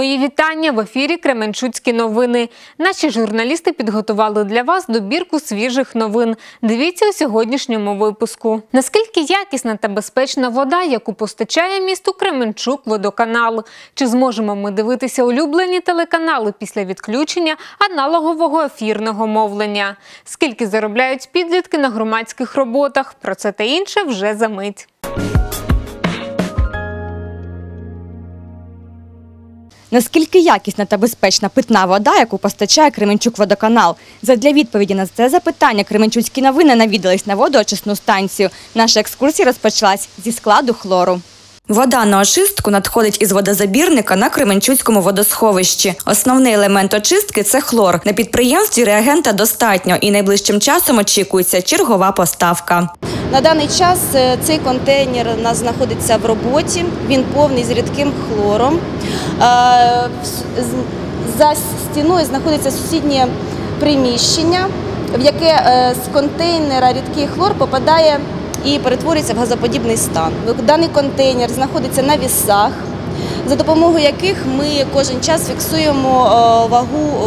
Мої вітання в ефірі Кременчуцькі новини. Наші журналісти підготували для вас добірку свіжих новин. Дивіться у сьогоднішньому випуску. Наскільки якісна та безпечна вода, яку постачає місту Кременчук водоканал? Чи зможемо ми дивитися улюблені телеканали після відключення аналогового ефірного мовлення? Скільки заробляють підлітки на громадських роботах? Про це та інше вже за мить. Наскільки якісна та безпечна питна вода, яку постачає Кременчук водоканал? Задля відповіді на це запитання Кременчуцькі новини навідались на водоочисну станцію. Наша екскурсія розпочалась зі складу хлору. Вода на очистку надходить із водозабірника на Кременчуцькому водосховищі. Основний елемент очистки це хлор. На підприємстві реагента достатньо і найближчим часом очікується чергова поставка. На даний час е, цей контейнер у нас знаходиться в роботі. Він повний з рідким хлором. Е, За стіною знаходиться сусіднє приміщення, в яке е, з контейнера рідкий хлор попадає і перетворюється в газоподібний стан. Даний контейнер знаходиться на вісах, за допомогою яких ми кожен час фіксуємо вагу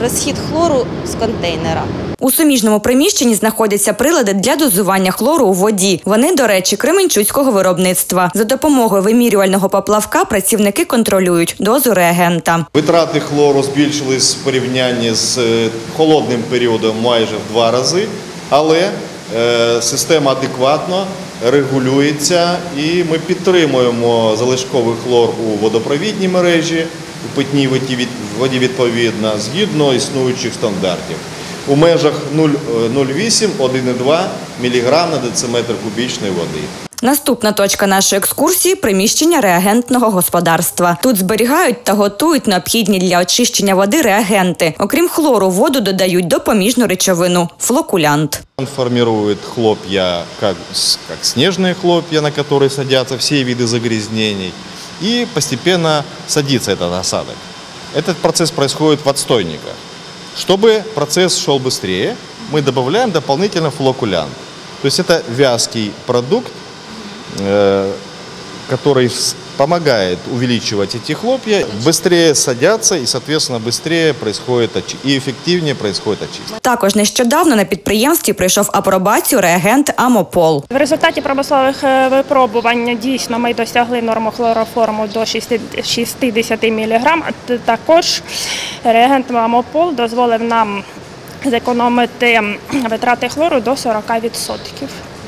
розхід хлору з контейнера. У суміжному приміщенні знаходяться прилади для дозування хлору у воді. Вони, до речі, кременчуцького виробництва. За допомогою вимірювального поплавка працівники контролюють дозу реагента. Витрати хлору збільшились в порівнянні з е, холодним періодом майже в два рази, але е, система адекватно регулюється і ми підтримуємо залишковий хлор у водопровідній мережі, у питній воді відповідно, згідно існуючих стандартів У межах 0,08-1,2 мг на дециметр кубічної води. Наступна точка нашої екскурсії приміщення реагентного господарства. Тут зберігають та готують необхідні для очищення води реагенти. Окрім хлору, в воду додають допоміжну речовину флокулянт. Он формирует хлопья, как, с- как снежные хлопья, на которые садятся все виды загрязнений. И постепенно садится этот осадок. Этот процесс происходит в отстойниках. Чтобы процесс шел быстрее, мы добавляем дополнительно флокулянт. То есть это вязкий продукт, э, который с- помогает увеличивать эти хлопья, быстрее садятся и, соответственно, быстрее происходит очи- и эффективнее происходит очистка. Також нещодавно на підприємстві пройшов апробацію реагент Амопол. В результаті промислових е, випробувань дійсно ми досягли норму хлороформу до 60 60 мг. Також реагент Мамопол дозволив нам зекономити витрати хлору до 40%.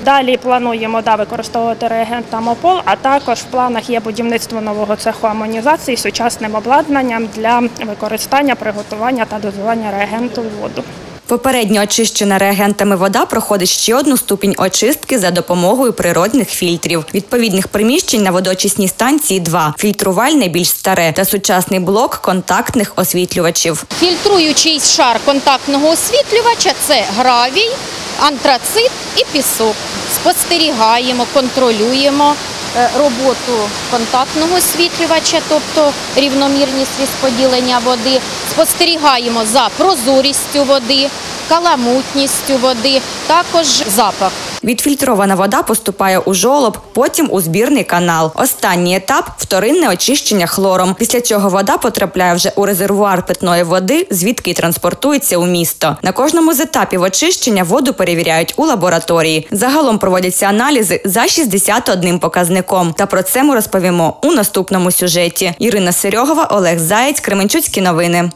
Далі плануємо да, використовувати реагент Амопол, а також в планах є будівництво нового цеху амонізації з сучасним обладнанням для використання, приготування та дозування реагенту в воду. Попередньо очищена реагентами вода проходить ще одну ступінь очистки за допомогою природних фільтрів. Відповідних приміщень на водоочисній станції два: фільтрувальне більш старе та сучасний блок контактних освітлювачів. Фільтруючий шар контактного освітлювача це гравій, антрацит і пісок. Спостерігаємо, контролюємо е, роботу контактного освітлювача, тобто рівномірність розподілення води. Спостерігаємо за прозорістю води, каламутністю води, також запах. Відфільтрована вода поступає у жолоб, потім у збірний канал. Останній етап вторинне очищення хлором. Після чого вода потрапляє вже у резервуар питної води, звідки транспортується у місто. На кожному з етапів очищення воду перевіряють у лабораторії. Загалом проводяться аналізи за 61 показником. Та про це ми розповімо у наступному сюжеті. Ірина Серьогова, Олег Заєць, Кременчуцькі новини.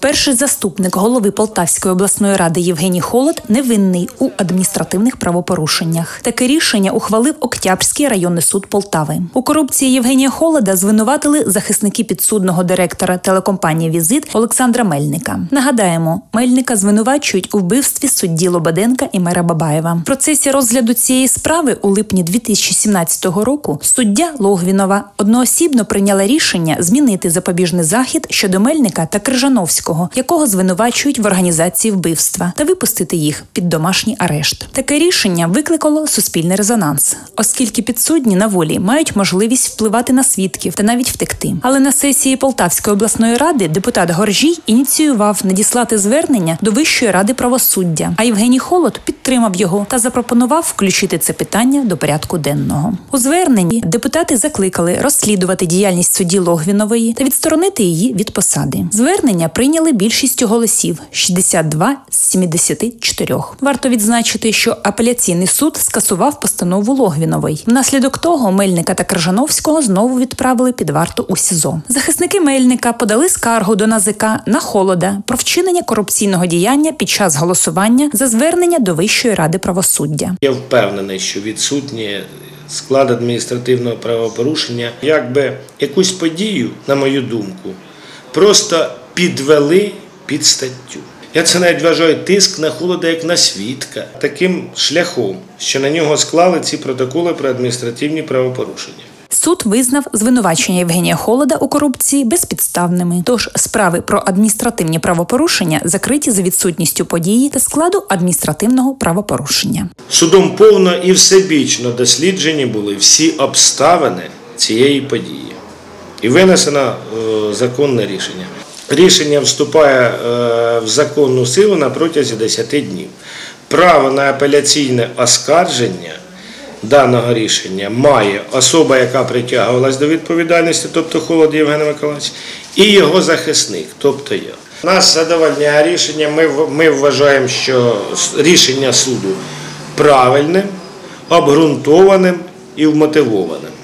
Перший заступник голови Полтавської обласної ради Євгеній Холод невинний у адміністративних правопорушеннях. Таке рішення ухвалив Октябрський районний суд Полтави. У корупції Євгенія Холода звинуватили захисники підсудного директора телекомпанії Візит Олександра Мельника. Нагадаємо, Мельника звинувачують у вбивстві судді Лободенка і мера Бабаєва. В процесі розгляду цієї справи у липні 2017 року суддя Логвінова одноосібно прийняла рішення змінити запобіжний захід щодо Мельника та Крижановського Полтавського, якого звинувачують в організації вбивства, та випустити їх під домашній арешт. Таке рішення викликало суспільний резонанс, оскільки підсудні на волі мають можливість впливати на свідків та навіть втекти. Але на сесії Полтавської обласної ради депутат Горжій ініціював надіслати звернення до Вищої ради правосуддя. А Євгеній Холод підтримав його та запропонував включити це питання до порядку денного. У зверненні депутати закликали розслідувати діяльність судді Логвінової та відсторонити її від посади. Звернення прийняли більшістю голосів 62 з 74. Варто відзначити, що апеляційний суд скасував постанову Логвінової. Внаслідок того Мельника та Крижановського знову відправили під варту у СІЗО. Захисники Мельника подали скаргу до НАЗК на холода про вчинення корупційного діяння під час голосування за звернення до Вищої ради правосуддя. Я впевнений, що відсутній склад адміністративного правопорушення, якби якусь подію, на мою думку, просто підвели під статтю. Я це навіть вважаю тиск на холода як на свідка таким шляхом, що на нього склали ці протоколи про адміністративні правопорушення. Суд визнав звинувачення Євгенія Холода у корупції безпідставними. Тож справи про адміністративні правопорушення закриті за відсутністю події та складу адміністративного правопорушення. Судом повно і всебічно досліджені були всі обставини цієї події. І винесено е, законне рішення. Рішення вступає е, в законну силу на протязі 10 днів. Право на апеляційне оскарження даного рішення має особа, яка притягувалась до відповідальності, тобто Холод Євген Миколаївич, і його захисник, тобто я. Нас задовольняє рішення. Ми, ми вважаємо, що рішення суду правильним, обґрунтованим і вмотивованим.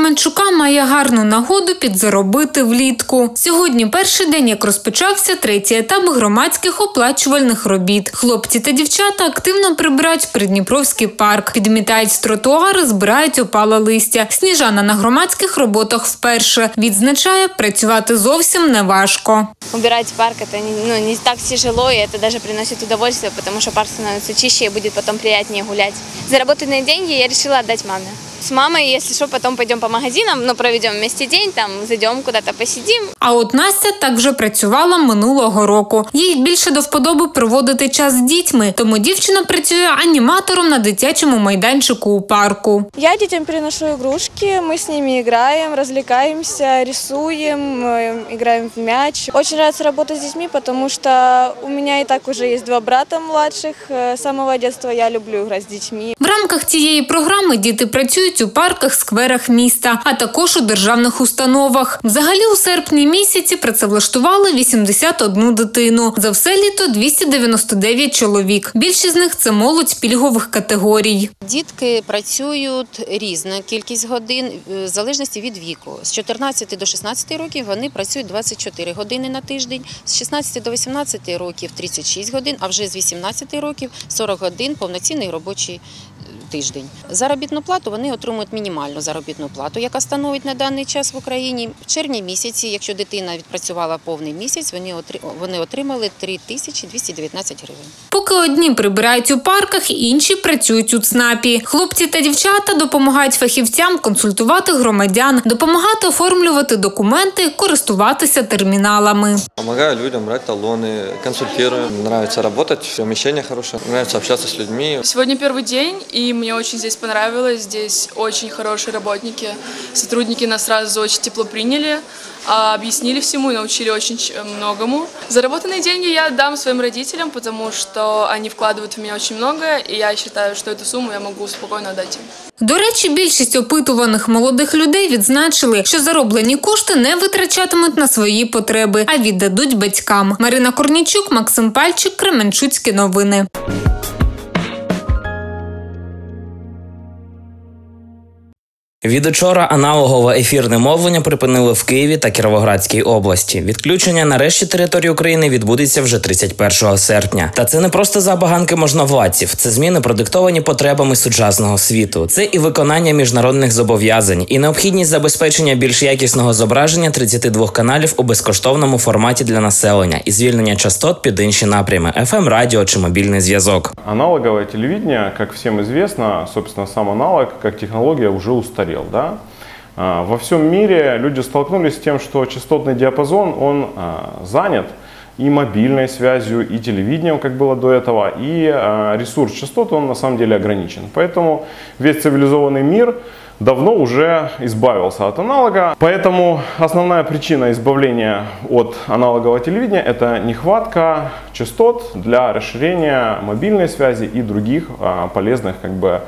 Кременчука має гарну нагоду підзаробити влітку. Сьогодні перший день, як розпочався третій етап громадських оплачувальних робіт. Хлопці та дівчата активно прибирають Придніпровський парк, підмітають тротуари, збирають опале листя. Сніжана на громадських роботах вперше відзначає, працювати зовсім не важко. Убирать парк это не, ну, не так тяжело, и это даже приносит удовольствие, потому что парк становится чище и будет потом приятнее гулять. Заработанные деньги я решила отдать маме. С мамой, если что, потом пойдем по магазинам, ну, проведем вместе день, там, зайдем куда-то посидим. А от Настя так вже працювала минулого року. Їй більше до вподоби проводити час з дітьми, тому дівчина працює аніматором на дитячому майданчику у парку. Я детям приношу игрушки, мы с ними играем, развлекаемся, рисуем, э, играем в мяч. Очень нравится работать с детьми, потому что у меня и так уже есть два брата младших. Э, С самого детства я люблю играть с детьми. В рамках цієї програми діти працюють у парках, скверах міста, а також у державних установах. Взагалі у серпні місяці працевлаштували 81 дитину. За все літо 299 чоловік. Більшість з них це молодь пільгових категорій. Дітки працюють різна кількість годин е, в залежності від віку. З 14 до 16 років вони працюють 24 години на тиждень, з 16 до 18 років 36 годин, а вже з 18 років 40 годин повноцінний робочий тиждень. Заробітну плату вони отримують мінімальну заробітну плату, яка становить на даний час в Україні. В червні місяці, якщо дитина відпрацювала повний місяць, вони отри- вони отримали 3219 гривень. Поки одні прибирають у парках, інші працюють у ЦНАПі. Хлопці та дівчата допомагають фахівцям консультувати громадян, допомагати оформлювати документи, користуватися терміналами. Помогаю людям брать талоны, консультирую. Нравится работать, помещение хорошее, нравится общаться с людьми. Сегодня первый день, и мне очень здесь понравилось. Здесь очень хорошие работники. Сотрудники нас сразу очень тепло приняли, а, объяснили всему и научили очень ч- многому. Заработанные деньги я отдам своим родителям, потому что они вкладывают в меня очень много, и я считаю, что эту сумму я могу спокойно отдать им. До речі, більшість опитуваних молодих людей відзначили, що зароблені кошти не витрачатимуть на свої потреби, а віддадуть батькам. Марина Корнічук, Максим Пальчик, Кременчуцькі новини. Від учора аналогове ефірне мовлення припинили в Києві та Кіровоградській області. Відключення на решті території України відбудеться вже 31 серпня. Та це не просто забаганки можновладців, це зміни продиктовані потребами сучасного світу. Це і виконання міжнародних зобов'язань, і необхідність забезпечення більш якісного зображення 32 каналів у безкоштовному форматі для населення і звільнення частот під інші напрями FM, радіо чи мобільний зв'язок. Аналоговое телевидение, как всем известно, собственно, сам аналог как технология уже устарел, да? а, во всем мире люди столкнулись с тем, что частотный диапазон, он а, занят и мобильной связью, и телевидением, как было до этого, и а, ресурс частот, он на самом деле ограничен. Поэтому весь цивилизованный мир давно уже избавился от аналога. Поэтому основная причина избавления от аналогового телевидения – это нехватка частот для расширения мобильной связи и других полезных как бы,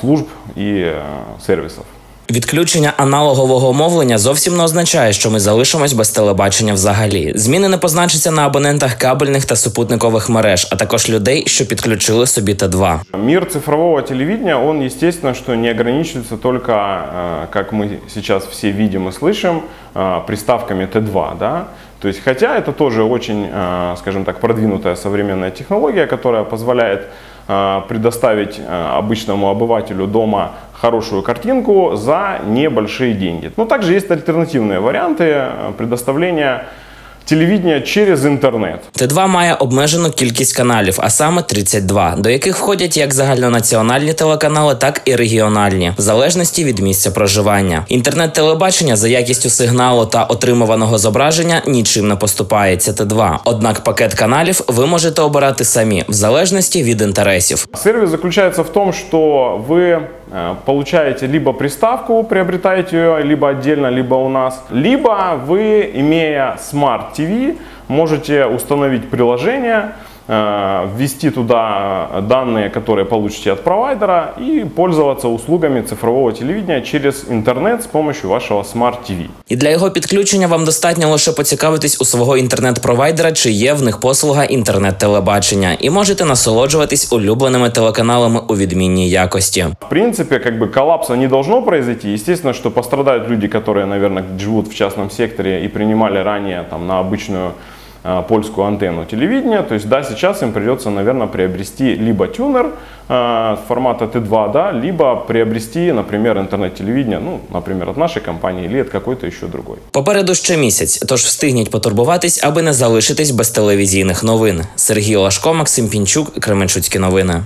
служб и а, сервисов. Відключення аналогового мовлення зовсім не означає, що ми залишимось без телебачення взагалі. Зміни не позначаться на абонентах кабельних та супутникових мереж, а також людей, що підключили собі Т2. Мир цифрового телевидения, он, естественно, что не ограничивается только, э, как мы сейчас все видим и слышим, э, приставками Т2, да, то есть, хотя это тоже очень, э, скажем так, продвинутая современная технология, которая позволяет э, предоставить э, обычному обывателю дома хорошую картинку за небольшие деньги. Но также есть альтернативные варианты э, предоставления телевидения через интернет. Т2 має обмежену кількість каналів, а саме 32, до яких входять як загальнонаціональні телеканали, так і регіональні, в залежності від місця проживання. Інтернет-телебачення за якістю сигналу та отримуваного зображення нічим не поступається Т2. Однак пакет каналів ви можете обирати самі в залежності від інтересів. Сервис заключается в том, что вы э, получаете либо приставку, приобретаете ее либо отдельно, либо у нас, либо вы, имея Smart TV, можете установить приложение, э, ввести туда данные, которые получите от провайдера и пользоваться услугами цифрового телевидения через интернет с помощью вашего Smart TV. І для його підключення вам достатньо лише поцікавитись у свого інтернет-провайдера, чи є в них послуга інтернет-телебачення, і можете насолоджуватись улюбленими телеканалами у відмінній якості. В принципе, как бы коллапса не должно произойти. Естественно, что пострадают люди, которые, наверное, живут в частном секторе и принимали ранее там, на обычную э, польскую антенну телевидения. То есть, да, сейчас им придется, наверное, приобрести либо тюнер формата Т2, да, либо приобрести, например, интернет-телевидение, ну, например, от нашей компании или от какой-то еще другой. Попереду ще місяць, тож встигніть потурбуватись, аби не залишитись без телевізійних новин. Сергій Лашко, Максим Пінчук, Кременчуцькі новини.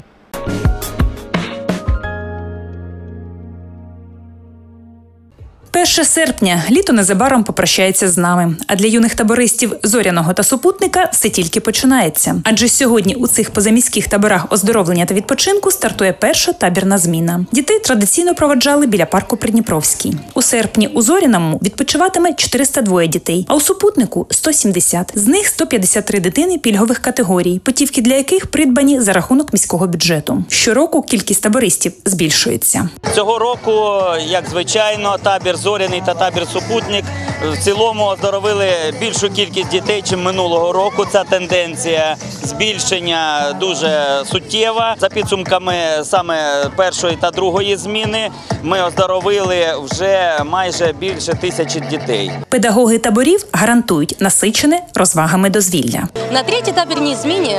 Перше серпня літо незабаром попрощається з нами. А для юних табористів зоряного та супутника все тільки починається. Адже сьогодні у цих позаміських таборах оздоровлення та відпочинку стартує перша табірна зміна. Дітей традиційно проводжали біля парку Придніпровський. У серпні у зоряному відпочиватиме 402 дітей, а у супутнику 170. З них 153 дитини пільгових категорій, путівки для яких придбані за рахунок міського бюджету. Щороку кількість табористів збільшується. Цього року, як звичайно, табір зоряний та табір супутник в цілому оздоровили більшу кількість дітей, ніж минулого року. Ця тенденція збільшення дуже суттєва. За підсумками саме першої та другої зміни ми оздоровили вже майже більше тисячі дітей. Педагоги таборів гарантують насичене розвагами дозвілля. На третій табірній зміні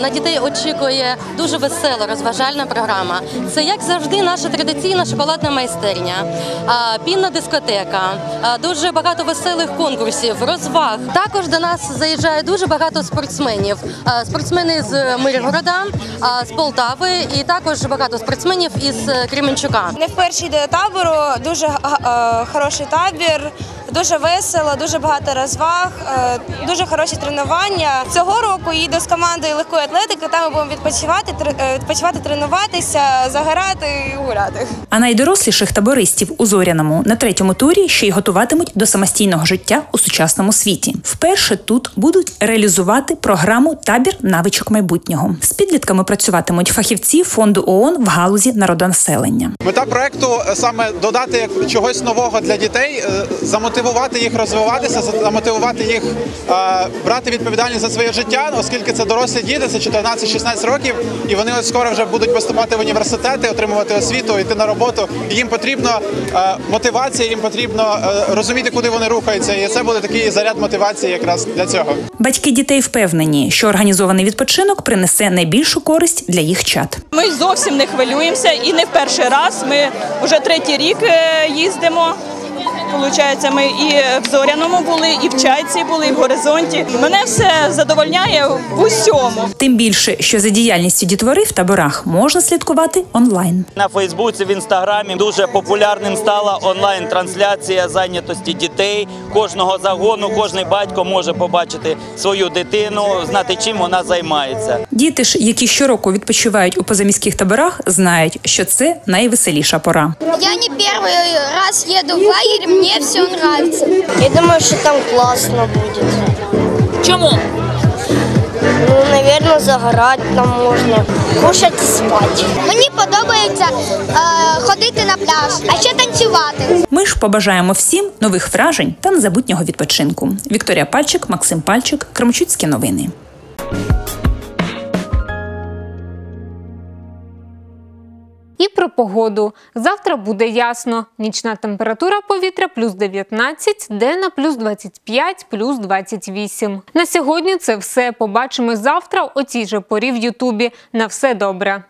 на дітей очікує дуже весела розважальна програма. Це як завжди наша традиційна шоколадна майстерня, пінна дискотека, дуже багато веселих конкурсів, розваг. Також до нас заїжджає дуже багато спортсменів. Спортсмени з Миргорода, з Полтави і також багато спортсменів із е, Кременчука. Не вперше йде до табору, дуже е, хороший табір, дуже весело, дуже багато розваг, е, дуже хороші тренування. Цього року їду з командою легкої атлетики, там ми будемо відпочивати, е, відпочивати, тренуватися, загорати і гуляти. А найдоросліших табористів у зоряному на третьому турі ще й готуватимуть до самостійного життя у сучасному світі. Вперше тут будуть реалізувати програму Табір навичок майбутнього. З підлітками працюватимуть фахівці фонду ООН в галузі народонаселення. Мета проекту е, саме додати чогось нового для дітей, е, замотивувати їх розвиватися, замотивувати їх брати відповідальність за своє життя, оскільки це дорослі діти, це 14-16 років, і вони от скоро вже будуть поступати в університети, отримувати освіту, йти на роботу. І їм потрібно е, мотивація, їм потрібно розуміти, куди вони рухаються. І це буде такий заряд мотивації якраз для цього. Батьки дітей впевнені, що організований відпочинок принесе найбільшу користь для їх чад. Ми зовсім не хвилюємося і не в перший раз. Ми вже третій рік е, їздимо. Получається, ми і в зоряному були, і в чайці були, і в горизонті. Мене все задовольняє в усьому. Тим більше, що за діяльністю дітвори в таборах можна слідкувати онлайн. На Фейсбуці, в інстаграмі дуже популярним стала онлайн-трансляція зайнятості дітей. Кожного загону, кожний батько може побачити свою дитину, знати, чим вона займається. Діти ж, які щороку відпочивають у позаміських таборах, знають, що це найвеселіша пора. Я не первый раз еду в лагерь, мне все нравится. Я думаю, что там классно будет. Чому? Ну, наверное, загорать там можно, кушать и спать. Мені подобається е, ходити на пляж, а ще танцювати. Ми ж побажаємо всім нових вражень та незабутнього відпочинку. Вікторія Пальчик, Максим Пальчик, Кремчуцькі новини. І про погоду. Завтра буде ясно. Нічна температура повітря плюс 19, денна плюс 25, плюс 28. На сьогодні це все. Побачимось завтра о цій же порі в Ютубі. На все добре.